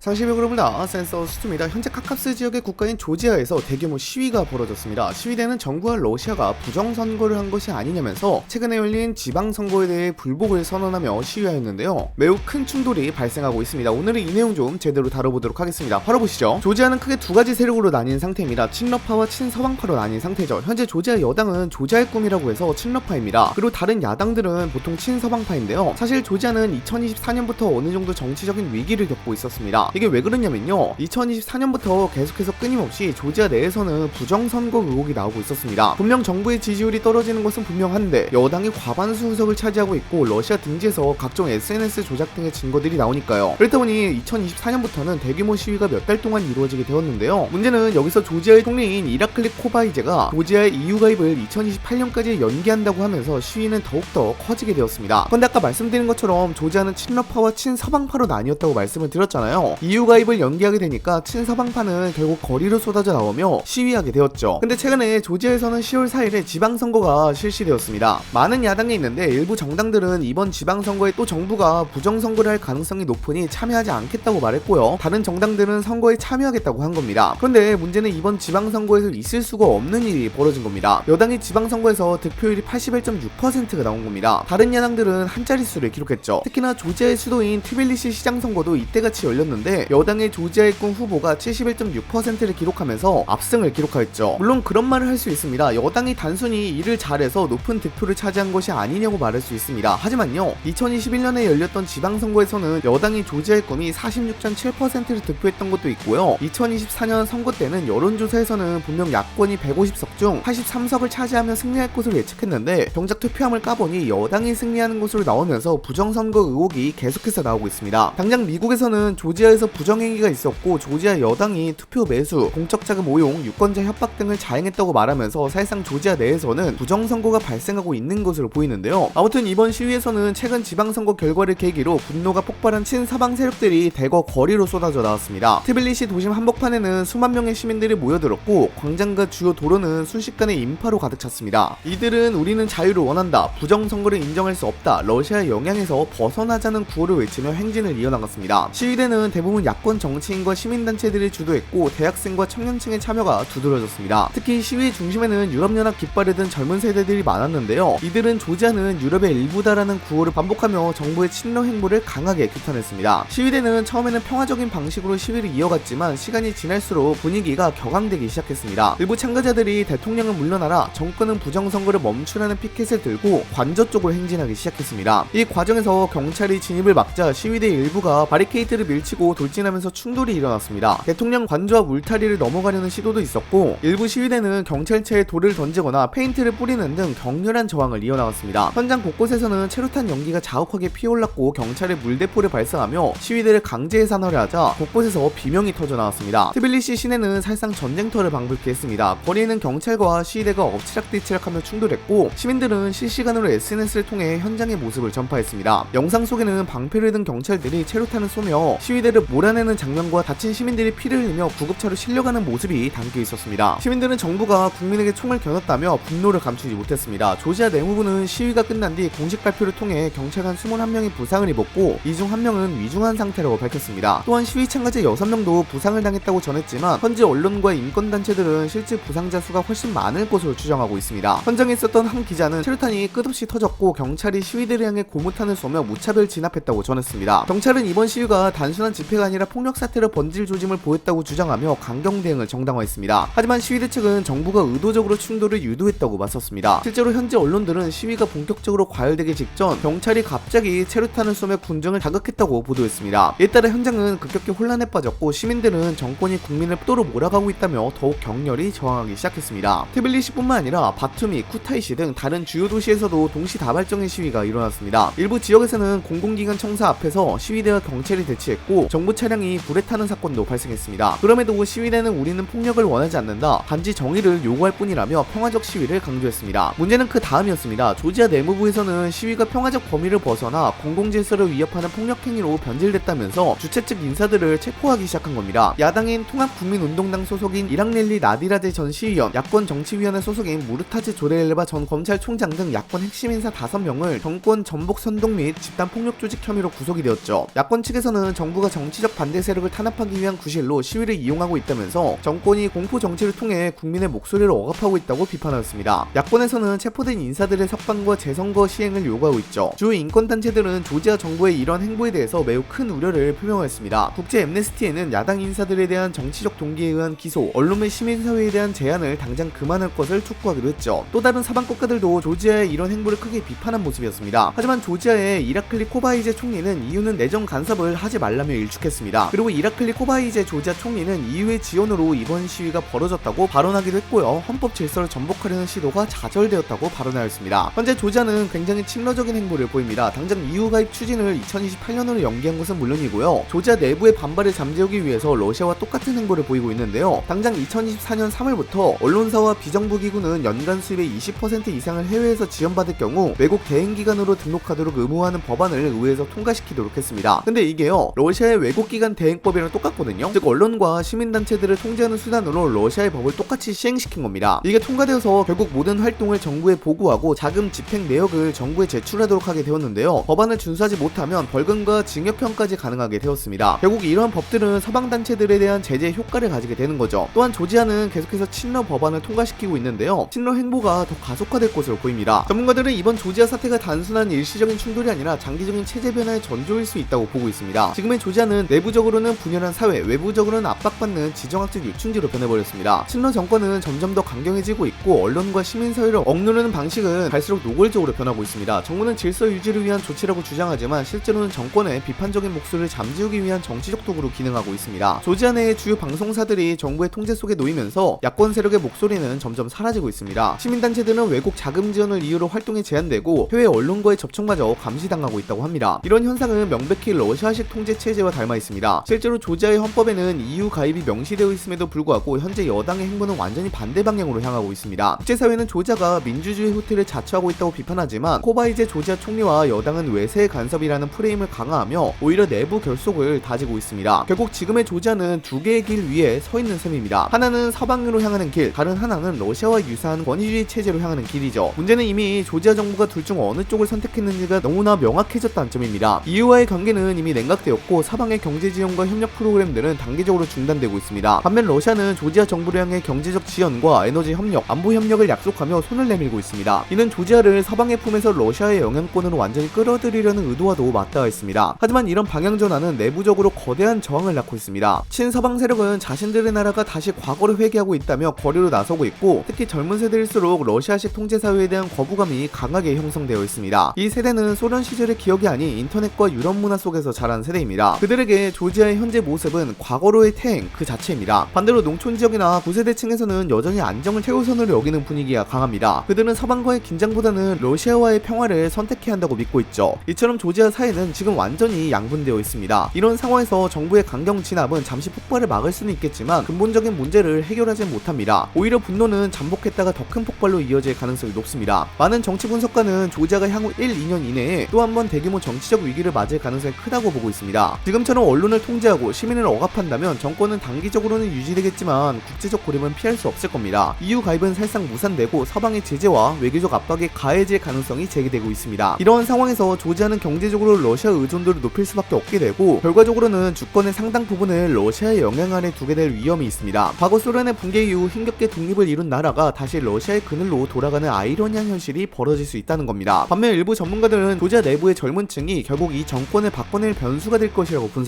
상시벽으로입니다. 센서 수트입니다. 현재 카카스 지역의 국가인 조지아에서 대규모 시위가 벌어졌습니다. 시위대는 정부와 러시아가 부정선거를 한 것이 아니냐면서 최근에 열린 지방선거에 대해 불복을 선언하며 시위하였는데요. 매우 큰 충돌이 발생하고 있습니다. 오늘은 이 내용 좀 제대로 다뤄보도록 하겠습니다. 바로 보시죠. 조지아는 크게 두 가지 세력으로 나뉜 상태입니다. 친러파와 친서방파로 나뉜 상태죠. 현재 조지아 여당은 조지아의 꿈이라고 해서 친러파입니다. 그리고 다른 야당들은 보통 친서방파인데요. 사실 조지아는 2024년부터 어느 정도 정치적인 위기를 겪고 있었습니다. 이게 왜 그러냐면요. 2024년부터 계속해서 끊임없이 조지아 내에서는 부정선거 의혹이 나오고 있었습니다. 분명 정부의 지지율이 떨어지는 것은 분명한데 여당이 과반수 의석을 차지하고 있고 러시아 등지에서 각종 SNS 조작 등의 증거들이 나오니까요. 그렇다 보니 2024년부터는 대규모 시위가 몇 달 동안 이루어지게 되었는데요. 문제는 여기서 조지아의 총리인 이라클리 코바이제가 조지아의 EU 가입을 2028년까지 연기한다고 하면서 시위는 더욱더 커지게 되었습니다. 그런데 아까 말씀드린 것처럼 조지아는 친러파와 친서방파로 나뉘었다고 말씀을 드렸잖아요. EU 가입을 연기하게 되니까 친서방파는 결국 거리로 쏟아져 나오며 시위하게 되었죠. 근데 최근에 조지아에서는 10월 4일에 지방선거가 실시되었습니다. 많은 야당이 있는데 일부 정당들은 이번 지방선거에 또 정부가 부정선거를 할 가능성이 높으니 참여하지 않겠다고 말했고요. 다른 정당들은 선거에 참여하겠다고 한 겁니다. 그런데 문제는 이번 지방선거에서 있을 수가 없는 일이 벌어진 겁니다. 여당이 지방선거에서 득표율이 81.6%가 나온 겁니다. 다른 야당들은 한 자릿수를 기록했죠. 특히나 조지아의 수도인 티빌리시 시장 선거도 이때 같이 열렸는데 여당의 조지아의 꿈 후보가 71.6%를 기록하면서 압승을 기록하였죠. 물론 그런 말을 할 수 있습니다. 여당이 단순히 일을 잘해서 높은 득표를 차지한 것이 아니냐고 말할 수 있습니다. 하지만요, 2021년에 열렸던 지방선거에서는 여당이 조지아의 꿈이 46.7%를 득표했던 것도 있고요. 2024년 선거 때는 여론조사에서는 분명 야권이 150석 중 83석을 차지하며 승리할 것으로 예측했는데 정작 투표함을 까보니 여당이 승리하는 것으로 나오면서 부정선거 의혹이 계속해서 나오고 있습니다. 당장 미국에서는 조지아에서 부정행위가 있었고 조지아 여당이 투표 매수, 공적자금 오용, 유권자 협박 등을 자행했다고 말하면서 사실상 조지아 내에서는 부정선거가 발생하고 있는 것으로 보이는데요. 아무튼 이번 시위에서는 최근 지방선거 결과를 계기로 분노가 폭발한 친서방 세력들이 대거 거리로 쏟아져 나왔습니다. 티빌리시 도심 한복판에는 수만 명의 시민들이 모여들었고 광장과 주요 도로는 순식간에 인파로 가득 찼습니다. 이들은 우리는 자유를 원한다, 부정선거를 인정할 수 없다, 러시아의 영향에서 벗어나자는 구호를 외치며 행진을 이어나갔습니다. 시위대는 대부분 야권 정치인과 시민단체들이 주도했고 대학생과 청년층의 참여가 두드러졌습니다. 특히 시위 중심에는 유럽연합 깃발을 든 젊은 세대들이 많았는데요. 이들은 조지아는 유럽의 일부다라는 구호를 반복하며 정부의 친러 행보를 강하게 규탄했습니다. 시위대는 처음에는 평화적인 방식으로 시위를 이어갔지만 시간이 지날수록 분위기가 격앙되기 시작했습니다. 일부 참가자들이 대통령은 물러나라, 정권은 부정선거를 멈추라는 피켓을 들고 관저 쪽으로 행진하기 시작했습니다. 이 과정에서 경찰이 진입을 막자 시위대 일부가 바리케이트를 밀치고 돌진하면서 충돌이 일어났습니다. 대통령 관저와 울타리를 넘어가려는 시도도 있었고 일부 시위대는 경찰차에 돌을 던지거나 페인트를 뿌리는 등 격렬한 저항을 이어나갔습니다. 현장 곳곳에서는 체류탄 연기가 자욱하게 피어올랐고 경찰의 물대포를 발사하며 시위대를 강제 해산하려 하자 곳곳에서 비명이 터져 나왔습니다. 트빌리시 시내는 사실상 전쟁터를 방불케 했습니다. 거리에는 경찰과 시위대가 엎치락뒤치락하며 충돌했고 시민들은 실시간으로 SNS를 통해 현장의 모습을 전파했습니다. 영상 속에는 방패를 든 경찰들이 체류탄을 쏘며 시위대를 몰아내는 장면과 다친 시민들이 피를 흘리며 구급차로 실려가는 모습이 담겨 있었습니다. 시민들은 정부가 국민에게 총을 겨눴다며 분노를 감추지 못했습니다. 조지아 내무부는 시위가 끝난 뒤 공식 발표를 통해 경찰관 21명이 부상을 입었고 이 중 한 명은 위중한 상태라고 밝혔습니다. 또한 시위 참가자 6명도 부상을 당했다고 전했지만 현지 언론과 인권단체들은 실제 부상자 수가 훨씬 많을 것으로 추정하고 있습니다. 현장에 있었던 한 기자는 체류탄이 끝없이 터졌고 경찰이 시위대를 향해 고무탄을 쏘며 무차별 진압했다고 전했습니다. 경찰은 이번 시위가 단순한 집회 가 아니라 폭력 사태로 번질 조짐을 보였다고 주장하며 강경 대응을 정당화했습니다. 하지만 시위대 측은 정부가 의도적으로 충돌을 유도했다고 맞섰습니다. 실제로 현지 언론들은 시위가 본격적으로 과열되기 직전 경찰이 갑자기 체류탄을 쏘며 군중을 자극했다고 보도했습니다. 이에 따라 현장은 급격히 혼란에 빠졌고 시민들은 정권이 국민을 또로 몰아가고 있다며 더욱 격렬히 저항하기 시작했습니다. 트빌리시뿐만 아니라 바투미, 쿠타이시 등 다른 주요 도시에서도 동시다발적인 시위가 일어났습니다. 일부 지역에서는 공공기관 청사 앞에서 시위대와 경찰이 대치했고 정부 차량이 불에 타는 사건도 발생했습니다. 그럼에도 시위대는 우리는 폭력을 원하지 않는다. 단지 정의를 요구할 뿐이라며 평화적 시위를 강조했습니다. 문제는 그 다음이었습니다. 조지아 내무부에서는 시위가 평화적 범위를 벗어나 공공질서를 위협하는 폭력 행위로 변질됐다면서 주최 측 인사들을 체포하기 시작한 겁니다. 야당인 통합국민운동당 소속인 이랑넬리 나디라제 전 시의원, 야권 정치위원회 소속인 무르타즈 조레일레바 전 검찰총장 등 야권 핵심 인사 5명을 정권 전복 선동 및 집단 폭력 조직 혐의로 구속이 되었죠. 야권 측에서는 정부가 정치 정치적 반대 세력을 탄압하기 위한 구실로 시위를 이용하고 있다면서 정권이 공포 정치를 통해 국민의 목소리를 억압하고 있다고 비판하였습니다. 야권에서는 체포된 인사들의 석방과 재선거 시행을 요구하고 있죠. 주요 인권단체들은 조지아 정부의 이런 행보에 대해서 매우 큰 우려를 표명했습니다. 국제 엠네스티에는 야당 인사들에 대한 정치적 동기에 의한 기소, 언론 및 시민사회에 대한 제한을 당장 그만할 것을 촉구하기도 했죠. 또 다른 사방 국가들도 조지아의 이런 행보를 크게 비판한 모습이었습니다. 하지만 조지아의 이라클리 코바이제 총리는 이유는 내정 간섭을 하지 말라며 일축 했습니다. 그리고 이라클리 코바이제 조지아 총리는 EU의 지원으로 이번 시위가 벌어졌다고 발언하기도 했고요. 헌법 질서를 전복하려는 시도가 좌절되었다고 발언하였습니다. 현재 조지아는 굉장히 친러적인 행보를 보입니다. 당장 EU 가입 추진을 2028년으로 연기한 것은 물론이고요. 조지아 내부의 반발을 잠재우기 위해서 러시아와 똑같은 행보를 보이고 있는데요. 당장 2024년 3월부터 언론사와 비정부 기구는 연간 수입의 20% 이상을 해외에서 지원받을 경우 외국 대행기관으로 등록하도록 의무화하는 법안을 의회에서 통과시키도록 했습니다. 근데 이게요 러시아의 외 국기관 대행법이랑 똑같거든요. 즉 언론과 시민단체들을 통제하는 수단으로 러시아의 법을 똑같이 시행시킨 겁니다. 이게 통과되어서 결국 모든 활동을 정부에 보고하고 자금 집행 내역을 정부에 제출하도록 하게 되었는데요. 법안을 준수하지 못하면 벌금과 징역형까지 가능하게 되었습니다. 결국 이러한 법들은 서방 단체들에 대한 제재 효과를 가지게 되는 거죠. 또한 조지아는 계속해서 친러 법안을 통과시키고 있는데요. 친러 행보가 더 가속화될 것으로 보입니다. 전문가들은 이번 조지아 사태가 단순한 일시적인 충돌이 아니라 장기적인 체제 변화의 전조일 수 있다고 보고 있습니다. 지금의 조지아는 내부적으로는 분열한 사회, 외부적으로는 압박받는 지정학적 유충지로 변해버렸습니다. 친러 정권은 점점 더 강경해지고 있고 언론과 시민사회를 억누르는 방식은 갈수록 노골적으로 변하고 있습니다. 정부는 질서 유지를 위한 조치라고 주장하지만 실제로는 정권의 비판적인 목소리를 잠재우기 위한 정치적 도구로 기능하고 있습니다. 조지아 내의 주요 방송사들이 정부의 통제 속에 놓이면서 야권 세력의 목소리는 점점 사라지고 있습니다. 시민단체들은 외국 자금 지원을 이유로 활동이 제한되고 해외 언론과의 접촉마저 감시당하고 있다고 합니다. 이런 현상은 명백히 러시아식 통제 체제와 닮아 있습니다. 실제로 조지아의 헌법에는 EU 가입이 명시되어 있음에도 불구하고 현재 여당의 행보는 완전히 반대 방향으로 향하고 있습니다. 국제사회는 조지아가 민주주의 후퇴를 자처하고 있다고 비판하지만 코바이제 조지아 총리와 여당은 외세 간섭이라는 프레임을 강화하며 오히려 내부 결속을 다지고 있습니다. 결국 지금의 조지아는 두 개의 길 위에 서 있는 셈입니다. 하나는 서방으로 향하는 길, 다른 하나는 러시아와 유사한 권위주의 체제로 향하는 길이죠. 문제는 이미 조지아 정부가 둘 중 어느 쪽을 선택했는지가 너무나 명확해졌다는 점입니다. EU와의 관계는 이미 냉각되었고 사방의 경제 지원과 협력 프로그램들은 단기적으로 중단되고 있습니다. 반면 러시아는 조지아 정부를 향해 경제적 지원과 에너지 협력, 안보 협력을 약속하며 손을 내밀고 있습니다. 이는 조지아를 서방의 품에서 러시아의 영향권으로 완전히 끌어들이려는 의도와도 맞닿아 있습니다. 하지만 이런 방향 전환은 내부적으로 거대한 저항을 낳고 있습니다. 친서방 세력은 자신들의 나라가 다시 과거를 회귀하고 있다며 거리로 나서고 있고 특히 젊은 세대일수록 러시아식 통제 사회에 대한 거부감이 강하게 형성되어 있습니다. 이 세대는 소련 시절의 기억이 아닌 인터넷과 유럽 문화 속에서 자란 세대입니다. 그들 에게 조지아의 현재 모습은 과거로의 태행 그 자체입니다. 반대로 농촌 지역이나 구세대층에서는 여전히 안정을 최우선으로 여기는 분위기가 강합니다. 그들은 서방과의 긴장보다는 러시아와의 평화를 선택해야 한다고 믿고 있죠. 이처럼 조지아 사회는 지금 완전히 양분되어 있습니다. 이런 상황에서 정부의 강경 진압은 잠시 폭발을 막을 수는 있겠지만 근본적인 문제를 해결하지 못합니다. 오히려 분노는 잠복했다가 더 큰 폭발로 이어질 가능성이 높습니다. 많은 정치 분석가는 조지아가 향후 1, 2년 이내에 또 한 번 대규모 정치적 위기를 맞을 가능성이 크다고 보고 있습니다. 지금 처럼 언론을 통제하고 시민을 억압한다면 정권은 단기적으로는 유지되겠지만 국제적 고립은 피할 수 없을 겁니다. EU 가입은 사실상 무산되고 서방의 제재와 외교적 압박이 가해질 가능성이 제기되고 있습니다. 이러한 상황에서 조지아는 경제적으로 러시아 의존도를 높일 수밖에 없게 되고 결과적으로는 주권의 상당 부분을 러시아의 영향 아래 두게 될 위험이 있습니다. 과거 소련의 붕괴 이후 힘겹게 독립을 이룬 나라가 다시 러시아의 그늘로 돌아가는 아이러니한 현실이 벌어질 수 있다는 겁니다. 반면 일부 전문가들은 조지아 내부의 젊은 층이 결국 이 정권을 바꿔낼 변수가 될 것이라고 분석합니다.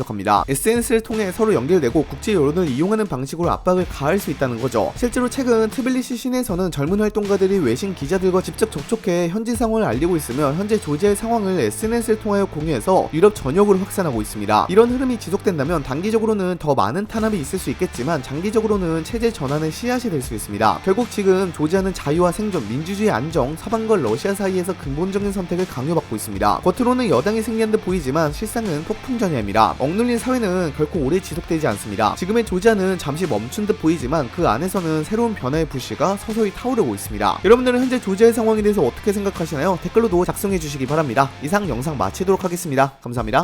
SNS를 통해 서로 연결되고 국제 여론을 이용하는 방식으로 압박을 가할 수 있다는 거죠. 실제로 최근 트빌리시 시내에서는 젊은 활동가들이 외신 기자들과 직접 접촉해 현지 상황을 알리고 있으며 현재 조지아의 상황을 SNS를 통하여 공유해서 유럽 전역으로 확산하고 있습니다. 이런 흐름이 지속된다면 단기적으로는 더 많은 탄압이 있을 수 있겠지만 장기적으로는 체제 전환의 씨앗이 될 수 있습니다. 결국 지금 조지아는 자유와 생존, 민주주의 안정, 서방과 러시아 사이에서 근본적인 선택을 강요받고 있습니다. 겉으로는 여당이 승리한 듯 보이지만 실상은 폭풍전야입니다. 억눌린 사회는 결코 오래 지속되지 않습니다. 지금의 조지아는 잠시 멈춘 듯 보이지만 그 안에서는 새로운 변화의 불씨가 서서히 타오르고 있습니다. 여러분들은 현재 조지아의 상황에 대해서 어떻게 생각하시나요? 댓글로도 작성해 주시기 바랍니다. 이상 영상 마치도록 하겠습니다. 감사합니다.